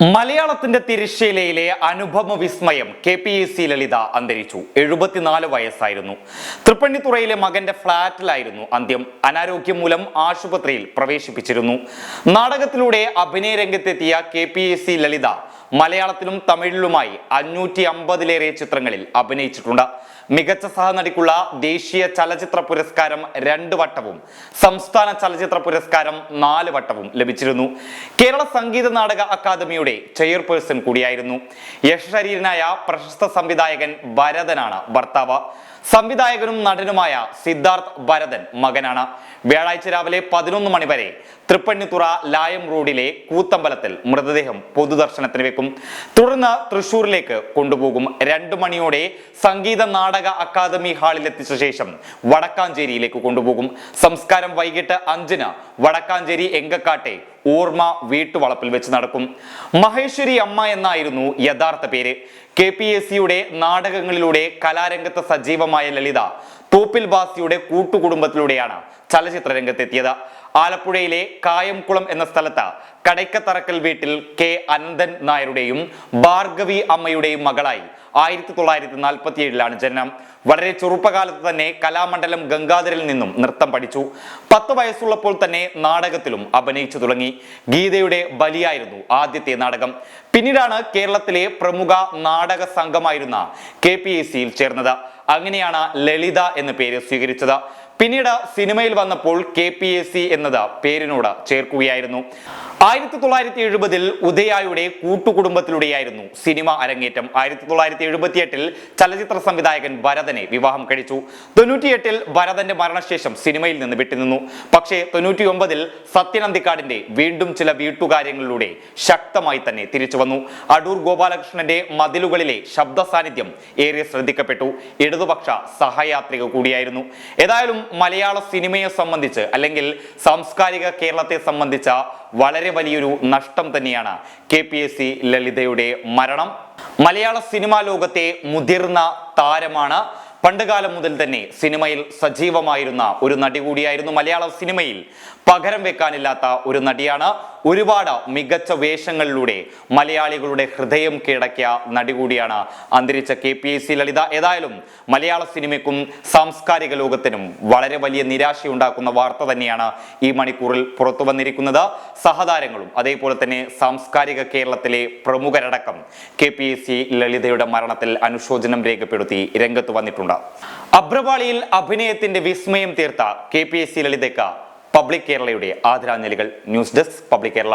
മലയാളത്തിന്റെ തിരശ്ശീലയിലെ അനുപമ വിസ്മയം K P S C Lalitha അന്തരിച്ചു. എഴുപത്തിനാല് വയസ്സായിരുന്നു. തൃപ്പണ്ണിത്തുറയിലെ മകന്റെ ഫ്ളാറ്റിലായിരുന്നു അന്ത്യം. അനാരോഗ്യം മൂലം ആശുപത്രിയിൽ പ്രവേശിപ്പിച്ചിരുന്നു. നാടകത്തിലൂടെ അഭിനയ രംഗത്തെത്തിയ K P S C Lalitha മലയാളത്തിലും തമിഴിലുമായി അഞ്ഞൂറ്റി അമ്പതിലേറെ ചിത്രങ്ങളിൽ അഭിനയിച്ചിട്ടുണ്ട്. മികച്ച സഹനടിക്കുള്ള ദേശീയ ചലച്ചിത്ര പുരസ്കാരം രണ്ട് വട്ടവും സംസ്ഥാന ചലച്ചിത്ര പുരസ്കാരം നാല് വട്ടവും ലഭിച്ചിരുന്നു. കേരള സംഗീത നാടക അക്കാദമിയുടെ ചെയർപേഴ്സൺ കൂടിയായിരുന്നു. യശരീരനായ പ്രശസ്ത സംവിധായകൻ ഭരതനാണ് ഭർത്താവ്. സംവിധായകനും നടനുമായ സിദ്ധാർത്ഥ് ഭരതൻ മകനാണ്. വ്യാഴാഴ്ച രാവിലെ പതിനൊന്ന് മണി വരെ തൃപ്പണ്ണിത്തുറ ലായം റോഡിലെ കൂത്തമ്പലത്തിൽ മൃതദേഹം പൊതുദർശനത്തിന് വെക്കും. തുടർന്ന് തൃശൂരിലേക്ക് കൊണ്ടുപോകും. രണ്ടു മണിയോടെ സംഗീത നാടക അക്കാദമി ഹാളിൽ എത്തിച്ച ശേഷം വടക്കാഞ്ചേരിയിലേക്ക് കൊണ്ടുപോകും. സംസ്കാരം വൈകിട്ട് അഞ്ചിന് വടക്കാഞ്ചേരി എങ്കക്കാട്ടെ ഓർമ്മ വീട്ടുവളപ്പിൽ വെച്ച് നടക്കും. മഹേശ്വരി അമ്മ എന്നായിരുന്നു യഥാർത്ഥ പേര്. കെ പി എസ് സിയുടെ നാടകങ്ങളിലൂടെ കലാരംഗത്ത് സജീവമായ ലളിത തോപ്പിൽ ബാസിയുടെ കൂട്ടുകുടുംബത്തിലൂടെയാണ് ചലച്ചിത്ര രംഗത്തെത്തിയത്. ആലപ്പുഴയിലെ കായംകുളം എന്ന സ്ഥലത്ത് കടയ്ക്കത്തറക്കൽ വീട്ടിൽ കെ അനന്തൻ നായരുടെയും ഭാർഗവി അമ്മയുടെയും മകളായി ആയിരത്തി തൊള്ളായിരത്തി നാൽപ്പത്തി ഏഴിലാണ് ജനനം. വളരെ ചെറുപ്പകാലത്ത് തന്നെ കലാമണ്ഡലം ഗംഗാധരിൽ നിന്നും നൃത്തം പഠിച്ചു. പത്ത് വയസ്സുള്ളപ്പോൾ തന്നെ നാടകത്തിലും അഭിനയിച്ചു തുടങ്ങി. ഗീതയുടെ ബലിയായിരുന്നു ആദ്യത്തെ നാടകം. പിന്നീടാണ് കേരളത്തിലെ പ്രമുഖ നാടക സംഘമായിരുന്ന കെ പി എസ് സിയിൽ ചേർന്നത്. അങ്ങനെയാണ് ലളിത എന്ന പേര് സ്വീകരിച്ചത്. പിന്നീട് സിനിമയിൽ വന്നപ്പോൾ കെ പി എസ് സി എന്നത് പേരിനോട് ചേർക്കുകയായിരുന്നു. ആയിരത്തി തൊള്ളായിരത്തി എഴുപതിൽ ഉദയായുടെ കൂട്ടുകുടുംബത്തിലൂടെയായിരുന്നു സിനിമ അരങ്ങേറ്റം. ആയിരത്തി തൊള്ളായിരത്തി എഴുപത്തിയെട്ടിൽ ചലച്ചിത്ര സംവിധായകൻ ഭരതനെ വിവാഹം കഴിച്ചു. തൊണ്ണൂറ്റിയെട്ടിൽ ഭരതന്റെ മരണശേഷം സിനിമയിൽ നിന്ന് വിട്ടുനിന്നു. പക്ഷേ തൊണ്ണൂറ്റി ഒമ്പതിൽ സത്യനന്ദിക്കാടിന്റെ വീണ്ടും ചില വീട്ടുകാര്യങ്ങളിലൂടെ ശക്തമായി തന്നെ തിരിച്ചു വന്നു. അടൂർ ഗോപാലകൃഷ്ണന്റെ മതിലുകളിലെ ശബ്ദ സാന്നിധ്യം ഏറെ ശ്രദ്ധിക്കപ്പെട്ടു. ഇടതുപക്ഷ സഹയാത്രിക കൂടിയായിരുന്നു. ഏതായാലും മലയാള സിനിമയെ സംബന്ധിച്ച് അല്ലെങ്കിൽ സാംസ്കാരിക കേരളത്തെ സംബന്ധിച്ച വളരെ വലിയൊരു നഷ്ടം തന്നെയാണ് കെ പി എസ് സി ലളിതയുടെ മരണം. മലയാള സിനിമാ ലോകത്തെ മുതിർന്ന താരമാണ് പണ്ടുകാലം മുതൽ തന്നെ സിനിമയിൽ സജീവമായിരുന്ന ഒരു നടി കൂടിയായിരുന്നു മലയാള സിനിമയിൽ പകരം വെക്കാനില്ലാത്ത ഒരു നടിയാണ്. ഒരുപാട് മികച്ച വേഷങ്ങളിലൂടെ മലയാളികളുടെ ഹൃദയം കീഴടക്കിയ നടി കൂടിയാണ് അന്തരിച്ച K P S C Lalitha. ഏതായാലും മലയാള സിനിമയ്ക്കും സാംസ്കാരിക ലോകത്തിനും വളരെ വലിയ നിരാശയുണ്ടാക്കുന്ന വാർത്ത തന്നെയാണ് ഈ മണിക്കൂറിൽ പുറത്തു വന്നിരിക്കുന്നത്. സഹതാരങ്ങളും അതേപോലെ തന്നെ സാംസ്കാരിക കേരളത്തിലെ പ്രമുഖരടക്കം കെ പി എസ് സി ലളിതയുടെ മരണത്തിൽ അനുശോചനം രേഖപ്പെടുത്തി രംഗത്ത് വന്നിട്ടുണ്ട്. അഭ്രപാളിയിൽ അഭിനയത്തിന്റെ വിസ്മയം തീർത്ത കെ പി എസ് സി ലളിതയ്ക്ക് പബ്ലിക് കേരളയുടെ ആദരാഞ്ജലികൾ ന്യൂസ് ഡെസ്ക് പബ്ലിക് കേരള.